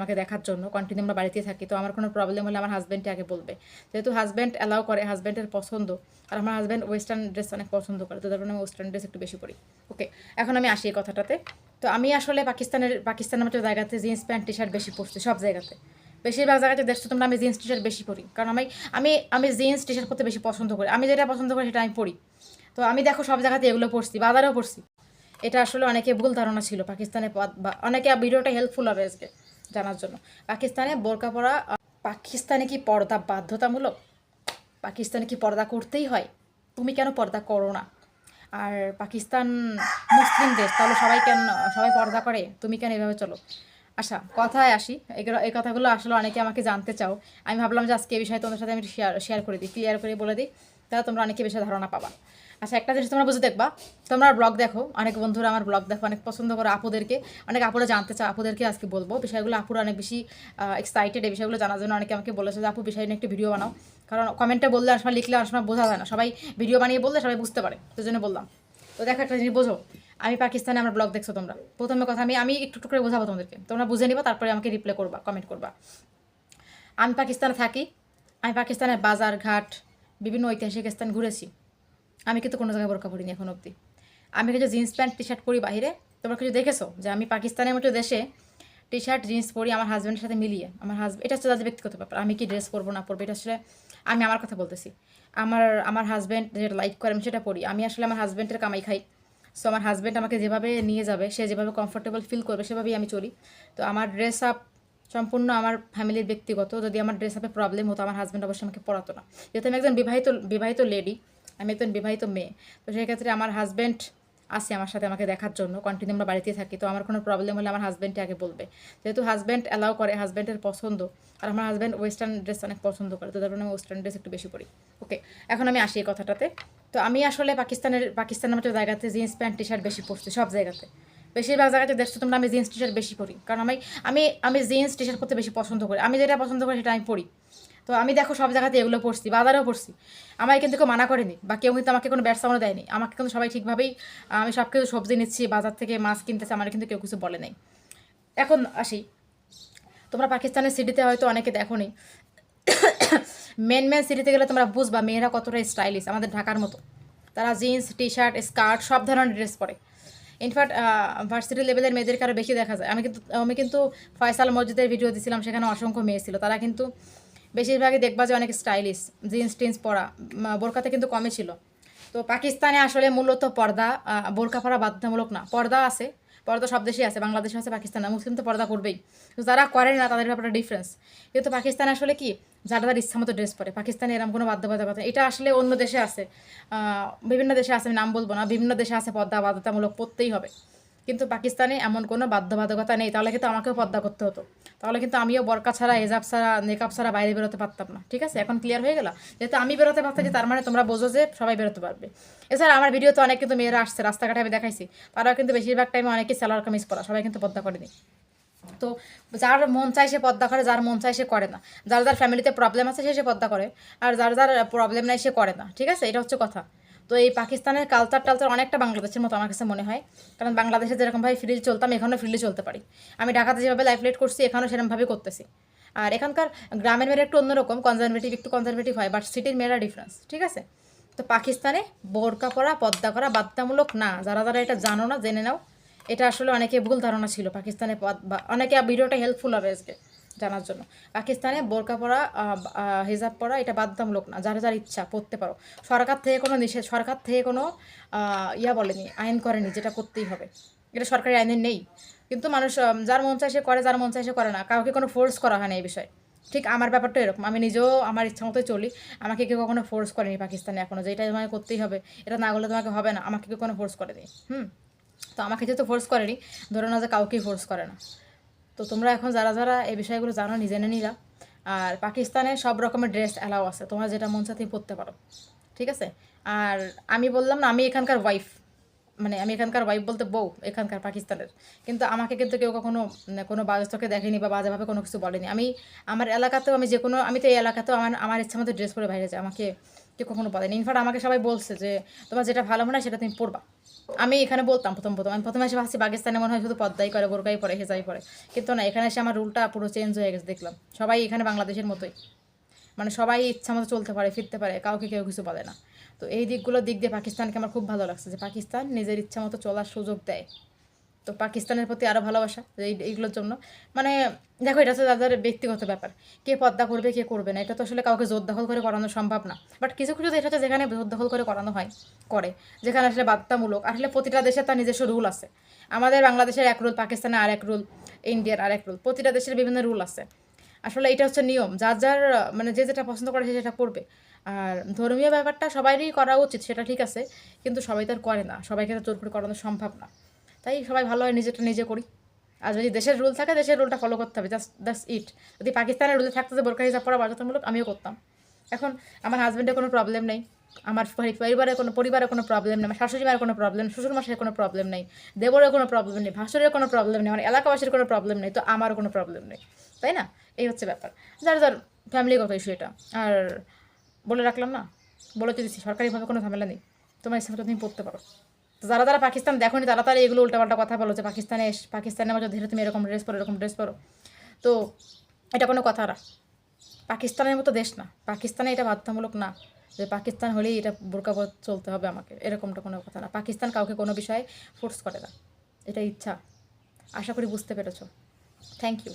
আমাকে দেখার জন্য কন্টিনিউ আমরা বাড়িতে থাকি। তো আমার কোনো প্রবলেম হলে আমার হাজব্যান্ডকে আগে বলবে। যেহেতু হাজব্যান্ড অ্যালাউ করে হাজব্যান্ডের পছন্দ, আর আমার হাজব্যান্ড ওয়েস্টার্ন ড্রেস অনেক পছন্দ করে, তো তার কারণে আমি ওয়েস্টার্ন ড্রেস একটু বেশি পরি। ওকে এখন আমি আসি এই কথাটাতে। তো আমি আসলে পাকিস্তানের পাকিস্তানের মতো জায়গাতে জিন্স প্যান্ট টি শার্ট বেশি পরছি, সব জায়গাতে। বেশিরভাগ জায়গাতে দেখছ তোমরা আমি জিন্স টি শার্ট বেশি পরি। কারণ আমি আমি আমি জিন্স টি শার্ট করতে বেশি পছন্দ করি। আমি যেটা পছন্দ করি সেটা আমি পরি। তো আমি দেখো সব জায়গাতে এগুলো পড়ছি বাজারেও পড়ছি এটা আসলে অনেকে ভুল ধারণা ছিল, পাকিস্তানে অনেকে ভিডিওটা হেল্পফুল হবে আজকে। জানার জন্য। পাকিস্তানে বোরকা পরা, পাকিস্তানে কি পর্দা বাধ্যতামূলক? পাকিস্তানে কি পর্দা করতেই হয়? তুমি কেন পর্দা করো না? আর পাকিস্তান মুসলিম দেশ, তাহলে সবাই কেন, সবাই পর্দা করে? তুমি কেন এভাবে চলো? আচ্ছা কথায় আসি। এগুলো, এই কথাগুলো আসলে অনেকে আমাকে জানতে চাও। আমি ভাবলাম যে আজকে এই বিষয়ে তোমাদের সাথে আমি শেয়ার শেয়ার করে দিই ক্লিয়ার করে বলে দিই, তাহলে তোমরা অনেকে বেশি ধারণা পাবা। আচ্ছা একটা জিনিস তোমরা বুঝে দেখবা, তোমরা ব্লগ দেখো, অনেক বন্ধুরা আমার ব্লগ দেখো, অনেক পছন্দ করো আপুদেরকে, অনেক আপুরা জানতে চাও আপুদেরকে আজকে বলব। বিষয়গুলো আপুরা অনেক বেশি এক্সাইটেড এই বিষয়গুলো জানার জন্য অনেকে আমাকে বলেছে যে, আপু, বিষয় নিয়ে একটু ভিডিও বানাও। কারণ কমেন্টে বললে আর সময় লিখলে আর সময় বোঝা যায় না। সবাই ভিডিও বানিয়ে বললে সবাই বুঝতে পারে, তো জন্য বললাম। তো দেখো একটা জিনিস বোঝো আমি পাকিস্তানে আমার ব্লগ দেখছ তোমরা। প্রথমে কথা, আমি আমি একটু করে বোঝাবো তোমাদেরকে। তোমরা বুঝে নিবা, তারপরে আমাকে রিপ্লাই করবা কমেন্ট করবা। আমি পাকিস্তানে থাকি, আমি পাকিস্তানের বাজার ঘাট, বিভিন্ন ঐতিহাসিক স্থান ঘুরেছি। আমি কিন্তু কোনো জায়গায় বোরকা পরিনি এখন অবধি। আমি কিছু জিন্স প্যান্ট টি শার্ট পরি বাইরে তোমরা কিছু দেখেছ যে আমি পাকিস্তানের মতো দেশে টি শার্ট জিন্স পরি, আমার হাজব্যান্ডের সাথে মিলিয়ে। আমার হাজব্যান্ড এটা হচ্ছে তাদের ব্যক্তিগত ব্যাপার। আমি কি ড্রেস পরবো, না পরবো, এটা আসলে আমি আমার কথা বলতেছি। আমার আমার হাজব্যান্ড যেটা লাইক করে, আমি সেটা পড়ি আমি আসলে আমার হাজব্যান্ডের কামাই খাই। সো আমার হাজব্যান্ড আমাকে যেভাবে নিয়ে যাবে, সে যেভাবে কমফোর্টেবল ফিল করবে, সেভাবেই আমি চলি। তো আমার ড্রেস আপ সম্পূর্ণ আমার ফ্যামিলির ব্যক্তিগত। যদি আমার ড্রেস আপে প্রবলেম হতো, আমার হাজব্যান্ড অবশ্যই আমাকে পড়াতো না। যেহেতু আমি একজন বিবাহিত বিবাহিত লেডি আমি একজন বিবাহিত মেয়ে। তো সেক্ষেত্রে আমার হাজব্যান্ড আসে আমার সাথে আমাকে দেখার জন্য কন্টিনিউ আমরা বাড়িতে থাকি। তো আমার কোনো প্রবলেম হলে আমার হাজব্যান্ডকে আগে বলবে। যেহেতু হাজব্যান্ড অ্যালাউ করে হাজব্যান্ডের পছন্দ, আর আমার হাজব্যান্ড ওয়েস্টার্ন ড্রেস অনেক পছন্দ করে, তো তার আমি ওয়েস্টার্ন ড্রেস একটু বেশি পরি। ওকে এখন আমি আসি এই কথাটাতে। তো আমি আসলে পাকিস্তানের পাকিস্তানের মতো জায়গাতে জিন্স প্যান্ট টি শার্ট বেশি পরছি, সব জায়গাতে। বেশিরভাগ জায়গাতে দেখছ তোমরা আমি জিন্স টি শার্ট বেশি পরি। কারণ আমি আমি আমি জিন্স টি শার্ট করতে বেশি পছন্দ করি। আমি যেটা পছন্দ করি সেটা আমি পরি। তো আমি দেখো সব জায়গাতে এগুলো পড়ছি, বাজারেও পড়ছি। আমাকে কিন্তু কেউ মানা করেনি বা কেউ কিন্তু আমাকে কোনো ব্যবসাও দেয়নি। আমাকে কিন্তু সবাই ঠিকভাবেই, আমি সব কিছু সবজি নিচ্ছি, বাজার থেকে মাছ কিনতেছি, আমার কিন্তু কেউ কিছু বলে নাই। এখন আসি। তোমরা পাকিস্তানের সিটিতে হয়তো অনেকে দেখো নি মেন মেন সিটিতে গেলে তোমরা বুঝবা মেয়েরা কতটা স্টাইলিশ আমাদের ঢাকার মতো। তারা জিন্স টি শার্ট স্কার্ট সব ধরনের ড্রেস পরে। ইনফ্যাক্ট ভার্সিটি লেভেলের মেয়েদেরকে আরও বেশি দেখা যায়। আমি কিন্তু আমি কিন্তু ফয়সাল মসজিদের ভিডিও দিছিলাম, সেখানে অসংখ্য মেয়ে ছিল। তারা কিন্তু বেশিরভাগই দেখবা যে অনেক স্টাইলিশ জিন্স টিন্স পরা বোরকাতে কিন্তু কমই ছিল। তো পাকিস্তানে আসলে মূলত পর্দা বোরকা পরা বাধ্যতামূলক না, পর্দা আছে, পর্দা সব দেশেই আছে বাংলাদেশে আছে, পাকিস্তানে, মুসলিম তো পর্দা করবেই। তো যারা করে না, তাদের ব্যাপারে ডিফারেন্স কিন্তু পাকিস্তানে আসলে কি, যারা তার ইচ্ছা মতো ড্রেস পরে, পাকিস্তানে এরকম কোনো বাধ্যবাধকতা। এটা আসলে অন্য দেশে আছে বিভিন্ন দেশে আছে, আমি নাম বলব না, বিভিন্ন দেশে আছে পর্দা বাধ্যতামূলক পড়তেই হবে। কিন্তু পাকিস্তানে এমন কোনো বাধ্যবাধকতা নেই। তাহলে কিন্তু আমাকেও পর্দা করতে হতো। তাহলে কিন্তু আমিও বরকা ছাড়া এজাব ছাড়া মেকআপ ছাড়া বাইরে বেরোতে পারতাম না। ঠিক আছে? এখন ক্লিয়ার হয়ে গেল? যেহেতু আমি বেরোতে পারতাম যে তার মানে তোমরা বোঝো যে সবাই বেরোতে পারবে। এছাড়া আমার ভিডিওতে অনেক কিন্তু মেয়েরা আসছে, রাস্তাঘাটে আমি দেখাইছি। তারাও কিন্তু বেশিরভাগ টাইমে অনেকেই স্যালার কামিজ পরা সবাই কিন্তু পর্দা করেনি। তো যার মন চায় সে পদ্মা করে, যার মন চায় সে করে না। যার যার ফ্যামিলিতে প্রবলেম আছে সে সে পদ্মা করে। আর যার যার প্রবলেম নাই সে করে না। ঠিক আছে? এটা হচ্ছে কথা। তো এই পাকিস্তানের কালচার টালচার অনেকটা বাংলাদেশের মতো আমার কাছে মনে হয়। কারণ বাংলাদেশে যেরকমভাবে ফ্রিলি চলতাম এখানেও ফ্রিলি চলতে পারি। আমি ঢাকাতে যেভাবে লাইফ লিড করছি, এখানেও সেরকমভাবে করতেছি। আর এখানকার গ্রামের মেয়েরা একটু অন্যরকম কনজারভেটিভ একটু কনজারভেটিভ হয় বাট সিটির মেয়েরা ডিফারেন্স ঠিক আছে? তো পাকিস্তানে বোরকা পরা, পদ্মা করা বাধ্যতামূলক না, যারা যারা এটা জানো না, জেনে নাও। এটা আসলে অনেকে ভুল ধারণা ছিল, পাকিস্তানে অনেকে ভিডিওটা হেল্পফুল হবে আজকে। জানার জন্য। পাকিস্তানে বোরকা পরা হিজাব পরা, এটা বাধ্যতামূলক না, যার যার ইচ্ছা, পড়তে পারো। সরকার থেকে কোনো নিষেধ, সরকার থেকে কোনো ইয়া বলেনি, আইন করেনি, যেটা করতেই হবে। এটা সরকারি আইনে নেই। কিন্তু মানুষ যার মন চায় সে করে, যার মন চায় সে করে না। কাউকে কোনো ফোর্স করা হয় না এই বিষয়ে। ঠিক আমার ব্যাপারটা এরকম। আমি নিজেও আমার ইচ্ছা মতোই চলি। আমাকে কেউ কখনো ফোর্স করেনি পাকিস্তানে এখনও, যে এটা তোমাকে করতেই হবে। এটা না করলে তোমাকে হবে না। আমাকে কেউ কোনো ফোর্স করেনি। হুম? তো আমাকে যেহেতু ফোর্স করেনি, ধরে না যে কাউকেই ফোর্স করে না। তো তোমরা এখন যারা যারা এই বিষয়গুলো জানো নি জেনে নিলা। আর পাকিস্তানে সব রকমের ড্রেস অ্যালাউ আছে। তোমরা যেটা মন চাতেই পরতে পারো। ঠিক আছে? আর আমি বললাম না, আমি এখানকার ওয়াইফ মানে আমি এখানকার ওয়াইফ বলতে বউ, এখানকার পাকিস্তানের। কিন্তু আমাকে কিন্তু কেউ কখনো কোনো বাজে চোখে দেখেনি বা বাজেভাবে কোনো কিছু বলেনি। আমি, আমার এলাকাতেও আমি যে কোনো, আমি তো এই এলাকাতেও আমার আমার ইচ্ছা মতো ড্রেস পরে বাইরে যাই। আমাকে কেউ কখনো বলেনি ইনফ্যাক্ট আমাকে সবাই বলছে যে, তোমার যেটা ভালো মনে হয় সেটা তুমি পড়বা। আমি এখানে বলতাম প্রথম প্রথম। আমি প্রথমে এসে ভাবছি, পাকিস্তানে মনে হয় শুধু পদ্মাই করে, বোরকাই পরে, হেজাই পরে। কিন্তু না, এখানে এসে আমার রুলটা পুরো চেঞ্জ হয়ে গেছে, দেখলাম। সবাই এখানে বাংলাদেশের মতোই। মানে সবাই ইচ্ছা মতো চলতে পারে, ফিরতে পারে, কাউকে কেউ কিছু বলে না। তো এই দিকগুলোর দিক দিয়ে পাকিস্তানকে আমার খুব ভালো লাগছে যে, পাকিস্তান নিজের ইচ্ছা মতো চলার সুযোগ দেয়। তো পাকিস্তানের প্রতি আরও ভালোবাসা এই এইগুলোর জন্য। মানে দেখো, এটা হচ্ছে তাদের ব্যক্তিগত ব্যাপার। কে পদ্মা করবে, কে করবে না, এটা তো আসলে কাউকে জোর দখল করে করানো সম্ভব না। বাট কিছু কিছু দেশ আছে যেখানে জোর দখল করে করানো হয়, করে। যেখানে আসলে বাধ্যতামূলক। আসলে প্রতিটা দেশের তার নিজস্ব রুল আছে। আমাদের বাংলাদেশের এক রুল পাকিস্তানের আর এক রুল ইন্ডিয়ার আর এক রুল প্রতিটা দেশের বিভিন্ন রুল আছে। আসলে এটা হচ্ছে নিয়ম। যার যার মানে যে যেটা পছন্দ করে সে সেটা করবে। আর ধর্মীয় ব্যাপারটা সবারই করা উচিত, সেটা ঠিক আছে। কিন্তু সবাই তো আর করে না। সবাইকে তো জোর করে করানো সম্ভব না। তাই সবাই ভালো হয়, নিজেরটা নিজে করি। আর যদি দেশের রুল থাকে, দেশের রুলটা ফলো করতে হবে জাস্ট দ্যাটস ইট যদি পাকিস্তানের রুলে থাকতে বোরকা হিসাব পড়া বাধ্যতামূলক, আমিও করতাম। এখন আমার হাজব্যান্ডের কোনো প্রবলেম নেই, আমার পরি- পরিবারের কোনো পরিবারের কোনো প্রবলেম নেই, আমার শাশুড়ি মায়ের কোনো প্রবলেম শ্বশুর মাসের কোনো প্রবলেম নেই, দেবরের কোনো প্রবলেম নেই, ভাসুরের কোনো প্রবলেম নেই, আমার এলাকাবাসীর কোনো প্রবলেম নেই, তো আমারও কোনো প্রবলেম নেই। তাই না? এই হচ্ছে ব্যাপার। যার যার ফ্যামিলিগত ইস্যু এটা। আর বলে রাখলাম না? বলে তো দিচ্ছি সরকারিভাবে কোনো ঝামেলা নেই। তোমার ইচ্ছা তুমি পড়তে পারো। তো যারা যারা পাকিস্তান, দেখোনি তারা তারা এগুলো উল্টাপাল্টা কথা বলো যে পাকিস্তানে এস, পাকিস্তানের মধ্যে ধীরে তুমি এরকম ড্রেস পরো, এরকম ড্রেস পরো। তো এটা কোনো কথা না। পাকিস্তানের মতো দেশ না। পাকিস্তানে এটা বাধ্যতামূলক না যে পাকিস্তান হলেই এটা বোরকা চলতে হবে আমাকে। এরকমটা কোনো কথা না। পাকিস্তান কাউকে কোনো বিষয়ে ফোর্স করে না। এটা ইচ্ছা। আশা করি বুঝতে পেরেছ। Thank you